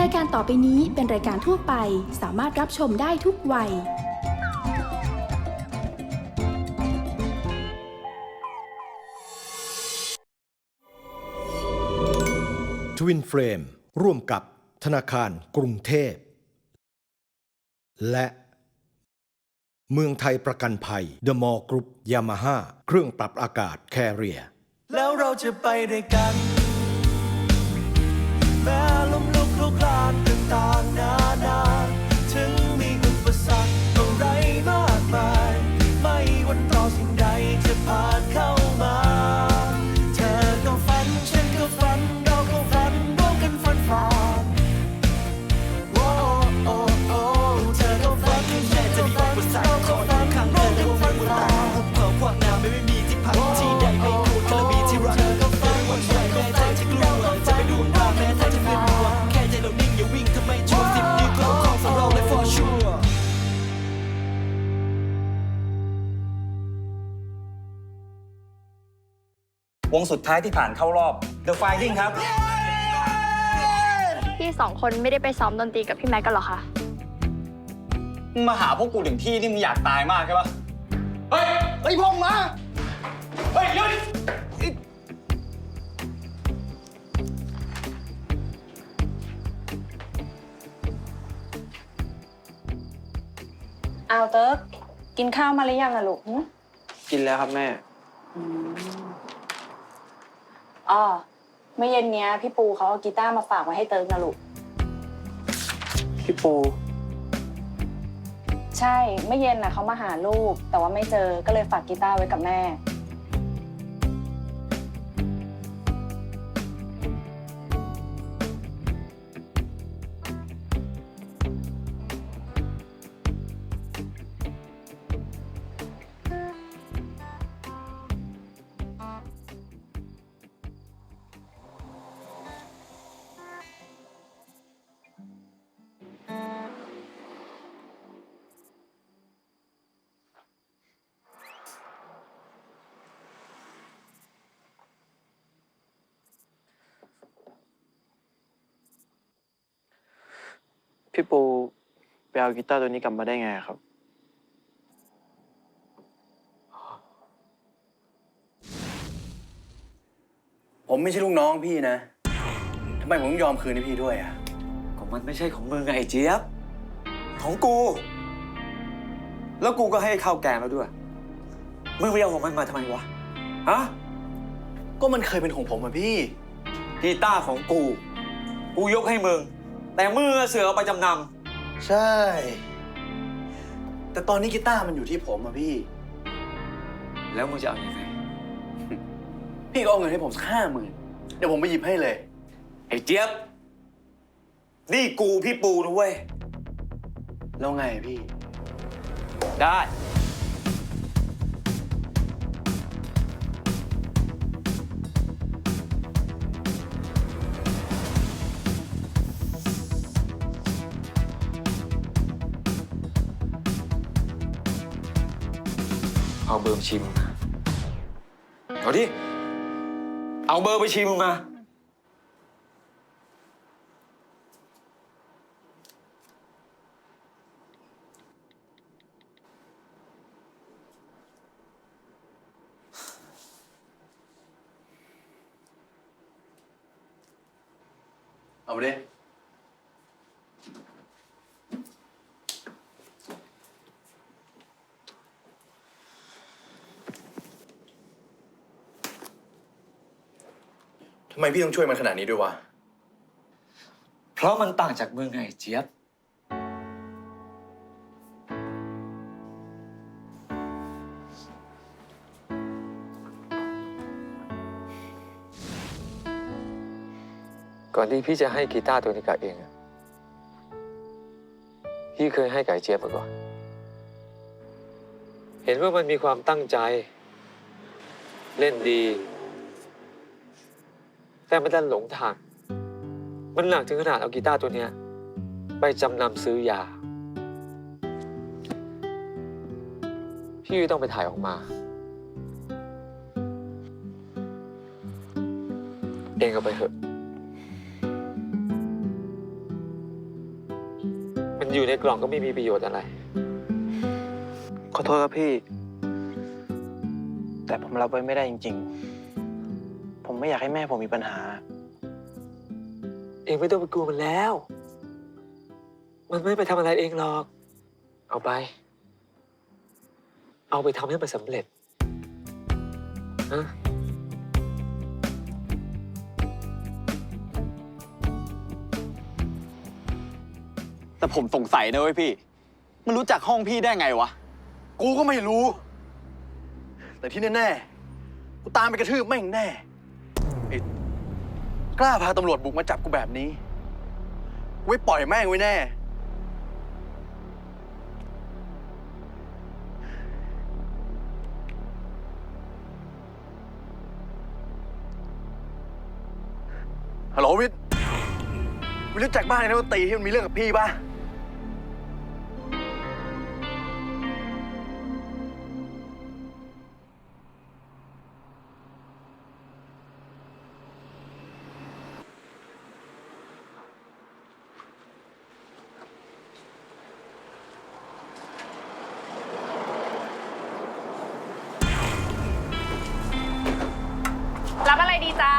รายการต่อไปนี้เป็นรายการทั่วไป สามารถรับชมได้ทุกวัย ทวินเฟรมร่วมกับธนาคารกรุงเทพ และ เมืองไทยประกันภัย The Mall Group Yamaha เครื่องปรับอากาศ Carrier แล้วเราจะไปด้วยกัน วงสุดท้ายที่ผ่านเข้ารอบ The Finding ครับ พี่สองคนไม่ได้ไปซ้อมดนตรีกับพี่แม็กกันเหรอคะ มาหาพวกกูถึงที่นี่มึงอยากตายมากใช่ปะเฮ้ยไอ้พงมา เฮ้ยหยุดอ้าวเติร์กกินข้าวมาหรือยังอะลูกหึกินแล้วครับแม่อ๋ อเมื่อเย็นเนี้ยพี่ปูเขาเอากีตาร์มาฝากไว้ให้เติร์กนะลูก พี่ปู ใช่ เมื่อเย็นน่ะเขามาหาลูก แต่ว่าไม่เจอ ก็เลยฝากกีตาร์ไว้กับแม่ พี่ปูไปเอากีตาร์ตัวนี้กลับมาได้ไงครับ ผมไม่ใช่ลูกน้องพี่นะ ทำไมผมต้องยอมคืนให้พี่ด้วยอะ ก็มันไม่ใช่ของมึงไงไอ้เจี๊ยบ ของกู แล้วกูก็ให้ข้าวแกงแล้วด้วย มึงไปเอาของมันมาทำไมวะ ฮะ ก็มันเคยเป็นของผมอะพี่ กีตาร์ของกู กูยกให้มึง แต่มือเสือเอาไปจำนใช่ แต่ตอนนี้กีตาร์มันอยู่ที่ผมอะพี่ำแล้วมึงจะเอาอยัางไงพี่ก็เอาเงินให้ผมสักห้าหมื่นเดี๋ยวผมไปหยิบให้เลย ไอ้เจี๊ยบ นี่กูพี่ปูนะเว้ย แล้วไงพี่ ได้ เอาเบอร์บัญชีมึงมาเอาดิ เอาเบอร์บัญชีมึงมา เอามาดิ ไมพี่ต้องช่วยมันขนาดนี้ด้วยวะ เพราะมันต่างจากมึงไงเจี๊ยบ ก่อนที่พี่จะให้กีตาร์ตัวนี้กับเองอะพี่เคยให้กับไอ้เจี๊ยบมาก่อนเห็นว่ามันมีความตั้งใจ เล่นดี แต่มันดันหลงทาง มันหนักถึงขนาดเอากีตาร์ตัวเนี้ยไปจำนำซื้อยา พี่ต้องไปถ่ายออกมา เองเอาไปเถอะ มันอยู่ในกล่องก็ไม่มีประโยชน์อะไร ขอโทษครับพี่ แต่ผมรับไว้ไม่ได้จริง ๆ ไม่อยากให้แม่ผมมีปัญหา เองไม่ต้องไปกลัวมันแล้ว มันไม่ไปทำอะไรเองหรอก เอาไป เอาไปทำให้มันสำเร็จนะแต่ผมสงสัยนะเว้ยพี่ มันรู้จักห้องพี่ได้ไงวะ กูก็ไม่รู้ แต่ที่แน่ๆ กูตามไปกระทืบแม่งแน่ไอ้ กล้าพาตำรวจบุกมาจับกูแบบนี้กูไม่ปล่อยแม่งไว้แน่ ฮัลโหลวิทย์วิทย์รู้จักบ้านไอ้นักดนตรีที่มันมีเรื่องกับพี่ป่ะ ดีจ๊ะ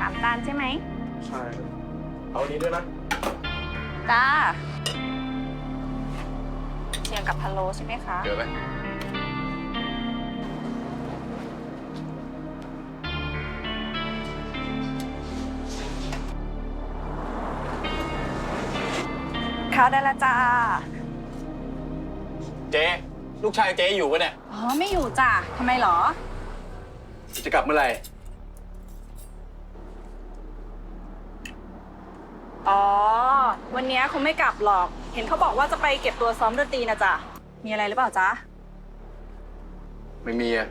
สามจานใช่ไหม ใช่ เอานี้ด้วยนะ จ้าเชียงกับพะโล้ใช่ไหมคะ เดี๋ยวไหมข้าวได้ละจ้า เจ๊ ลูกชายเจ๊อยู่ปะเนี่ย อ๋อ ไม่อยู่จ้ะทำไมหรอ จะกลับเมื่อไหร่ อ๋อ วันนี้คงไม่กลับหรอก เห็นเขาบอกว่าจะไปเก็บตัวซ้อมดนตรีนะจ๊ะ มีอะไรหรือเปล่าจ๊ะ ไม่มีอะ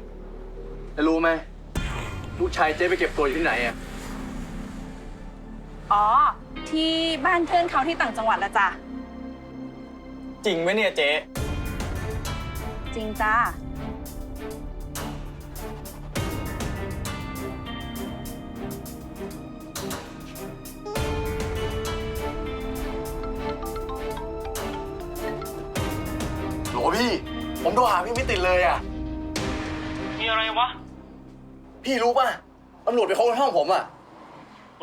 แล้วรู้ไหมลูกชายเจ๊ไปเก็บตัวอยู่ที่ไหนอะอ๋อ ที่บ้านเพื่อนเขาที่ต่างจังหวัดละจ้ะจริงไหมเนี่ยเจ๊ จริงจ้า ผมโทรหาพี่ไม่ติดเลยอะมีอะไรวะ พี่รู้ป่ะตำรวจไปค้นห้องผมอะ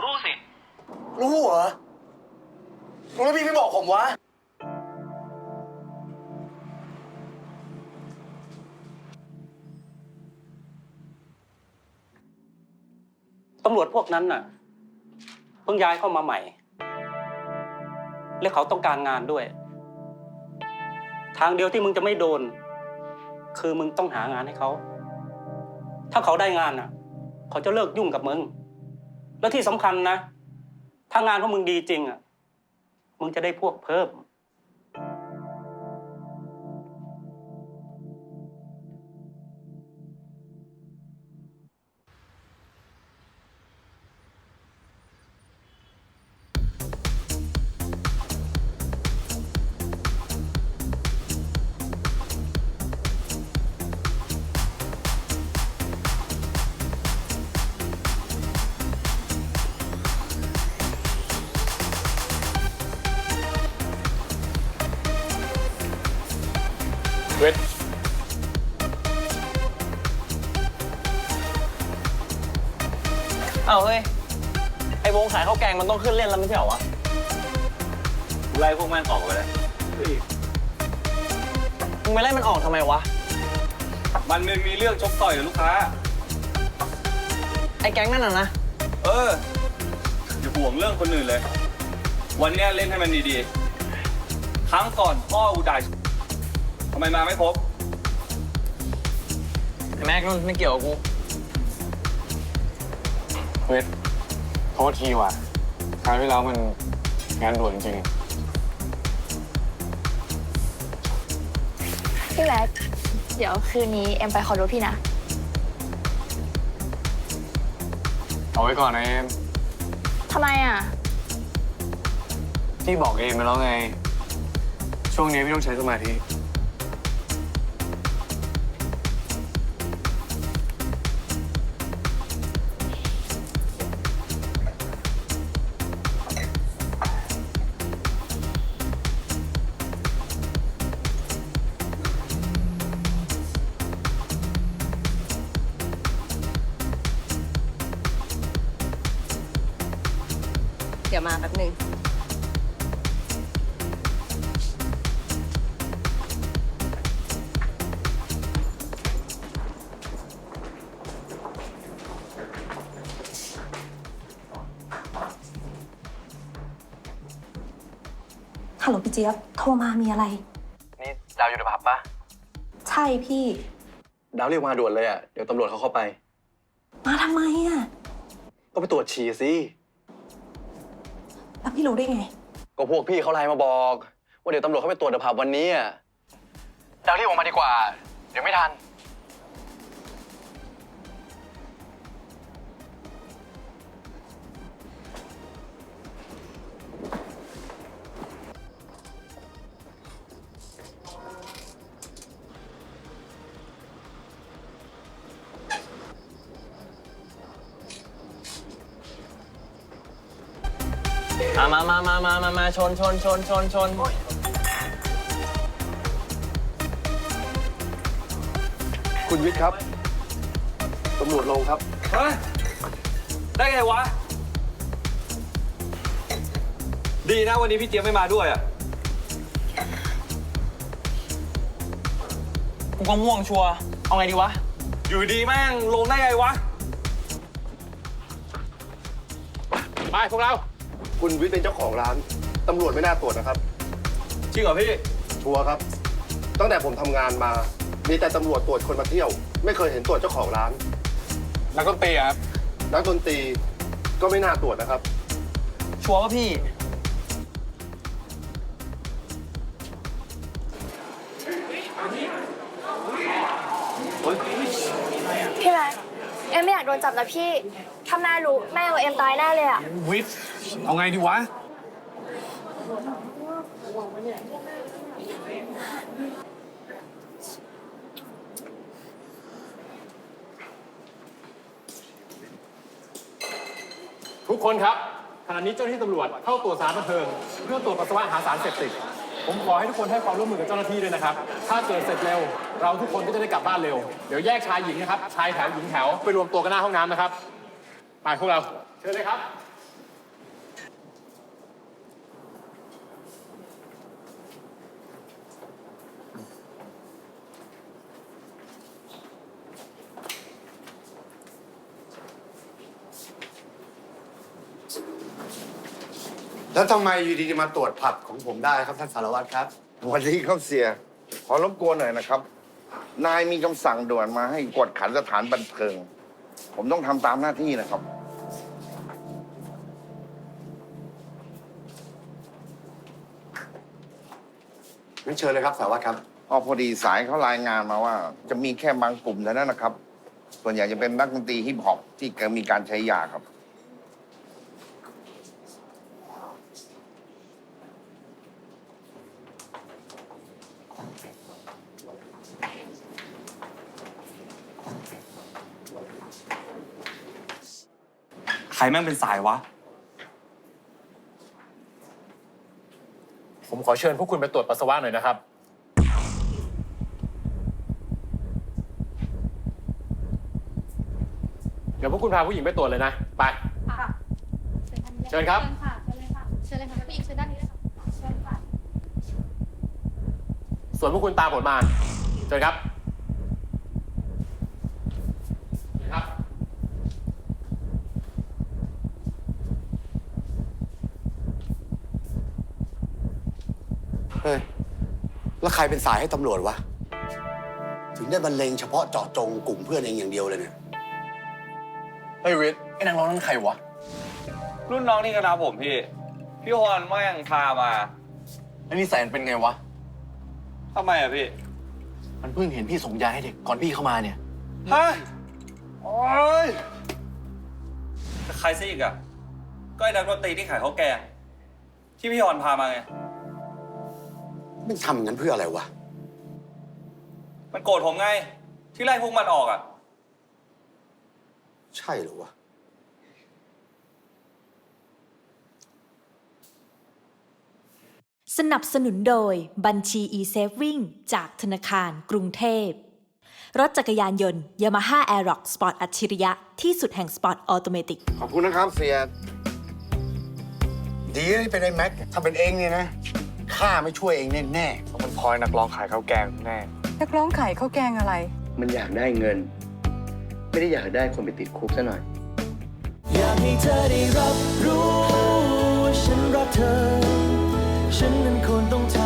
รู้สิ รู้เหรอ รู้แล้วพี่ไม่บอกผมวะ ตำรวจพวกนั้นน่ะ เพิ่งย้ายเข้ามาใหม่ และเขาต้องการงานด้วย ทางเดียวที่มึงจะไม่โดน คือมึงต้องหางานให้เขา ถ้าเขาได้งานน่ะ เขาจะเลิกยุ่งกับมึง แล้วที่สำคัญนะ ถ้างานของมึงดีจริงอะ มึงจะได้พวกเพิ่ม เวทเอาเฮ้ย ไอวงขายข้าวแกงมันต้องขึ้นเล่นแล้วไม่ใช่เหรอวะ ไล่พวกแม่งออกไปเลย มึงไปไล่มันออกทำไมวะ มันมีมีเรื่องชกต่อยกับลูกค้า ไอแก๊งนั่นน่ะนะ เออ อย่าห่วงเรื่องคนอื่นเลย วันเนี้ยเล่นให้มันดีๆ ครั้งก่อนพ่อกูจ่าย ทำไมมาไม่พบไอแม็กมันไม่เกี่ยวกับกูเวทโทษทีว่ะคราวที่แล้วมันงานด่วนจริง พี่แม็กเดี๋ยวคืนนี้เอ็มไปขอรถพี่นะ เอาไว้ก่อนนะเอมทำไมอะ พี่บอกเอมไปแล้วไง ช่วงนี้พี่ต้องใช้สมาธิ เดี๋ยวมาแป๊บหนึ่งฮัลโหลพี่เจี๊ยบ โทรมามีอะไร นี่ดาวอยู่ในผับปะใช่พี่ ดาวเรียกมาด่วนเลยอะ เดี๋ยวตำรวจเขาเข้าไป มาทำไมอะ ก็ไปตรวจฉี่สิแล้ว พี่รู้ได้ไง ก็พวกพี่เขาไลน์มาบอก ว่าเดี๋ยวตำรวจเขาไปตรวจในผับวันนี้อะดาวรีบออกมาดีกว่า เดี๋ยวไม่ทัน มามามามามามามาชนชนชนชนชนคุณวิทย์ครับตำรวจลงครับ เฮ้ย ได้ไงวะ ดีนะวันนี้พี่เจี๊ยบไม่มาด้วยอะ กูก็ม่วงชัวร์เอาไงดีวะ อยู่ดีแม่งลงได้ไงวะ ไปพวกเรา คุณวิทย์เป็นเจ้าของร้านตำรวจไม่น่าตรวจนะครับ จริงเหรอพี่ ชัวร์ครับ ตั้งแต่ผมทำงานมามีแต่ตำรวจตรวจคนมาเที่ยว ไม่เคยเห็นตรวจเจ้าของร้าน นักดนตรีครับนักดนตรีก็ไม่น่าตรวจนะครับ ชัวร์ป่ะพี่ เอ็มไม่อยากโดนจับนะพี่ ถ้าแม่รู้แม่เอาเอ็มตายแน่เลยอะวิทย์เอาไงดีวะ ทุกคนครับขณะนี้เจ้าหน้าที่ตำรวจเข้าตรวจสารบันเทิง เพื่อตรวจปัสสาวะหาสารเสพติด ผมขอให้ทุกคนให้ความร่วมมือกับเจ้าหน้าที่ด้วยนะครับ ถ้าเกิดเสร็จเร็ว เราทุกคนก็จะได้กลับบ้านเร็ว เดี๋ยวแยกชายหญิงนะครับ ชายแถวหญิงแถวไปรวมตัวกันหน้าห้องน้ำนะครับ ไปพวกเรา เชิญเลยครับ แล้วทำไมอยู่ดีๆมาตรวจผับของผมได้ครับท่านสารวัตรครับ วันนี้ครับเสีย ขอรบกวนหน่อยนะครับ นายมีคำสั่งด่วนมาให้กวดขันสถานบันเทิง ผมต้องทำตามหน้าที่นะครับ งั้นเชิญเลยครับสารวัตรครับ อ๋อพอดีสายเขารายงานมาว่า จะมีแค่บางกลุ่มเท่านั้นนะครับ ส่วนใหญ่จะเป็นนักดนตรีฮิปฮอปที่มีการใช้ยาครับ ใครแม่งเป็นสายวะ ผมขอเชิญพวกคุณไปตรวจปัสสาวะหน่อยนะครับ เดี๋ยวพวกคุณพาผู้หญิงไปตรวจเลยนะ ไปเชิญครับ เชิญเลยค่ะพี่อีกเชิญด้านนี้เลยค่ะเชิญค่ะ ส่วนพวกคุณตามผมมา เชิญครับเชิญครับ เฮ้ย แล้วใครเป็นสายให้ตำรวจวะ ถึงได้บรรเลงเฉพาะเจาะจงกลุ่มเพื่อนเองอย่างเดียวเลยเนี่ย เฮ้ยวิทย์ไอ้นางร้องนั่นใครวะ รุ่นน้องที่คณะผมพี่ พี่ฮอนแม่งพามาไอ้นี่แสนเป็นไงวะ ทำไมอะพี่ มันเพิ่งเห็นพี่ส่งยาให้เด็กก่อนพี่เข้ามาเนี่ย ฮะ โอ้ยใครซะอีกอะก็ไอ้นักดนตรีที่ขายข้าวแกงที่พี่ฮอนพามาไง มันทำอย่างนั้นเพื่ออะไรวะ มันโกรธผมไง ที่ไล่พวกมันออกอะใช่เหรอวะ สนับสนุนโดยบัญชี e-saving จากธนาคารกรุงเทพ รถจักรยานยนต์ Yamaha Aerox Sport อัจฉริยะที่สุดแห่งสปอร์ตออโตเมติกขอบคุณนะครับเสีย ดีนะที่เป็นไอ้แม็ก ถ้าเป็นเองเนี่ยนะ ข้าไม่ช่วยเองแน่มันพลอยนักร้องขายข้าวแกงแน่ นักร้องขายข้าวแกงอะไร มันอยากได้เงิน ไม่ได้อยากได้คนไปติดคุกซะหน่อย อยากให้เธอได้รับรู้ว่าฉันรักเธอ ฉันนั้นควรต้องท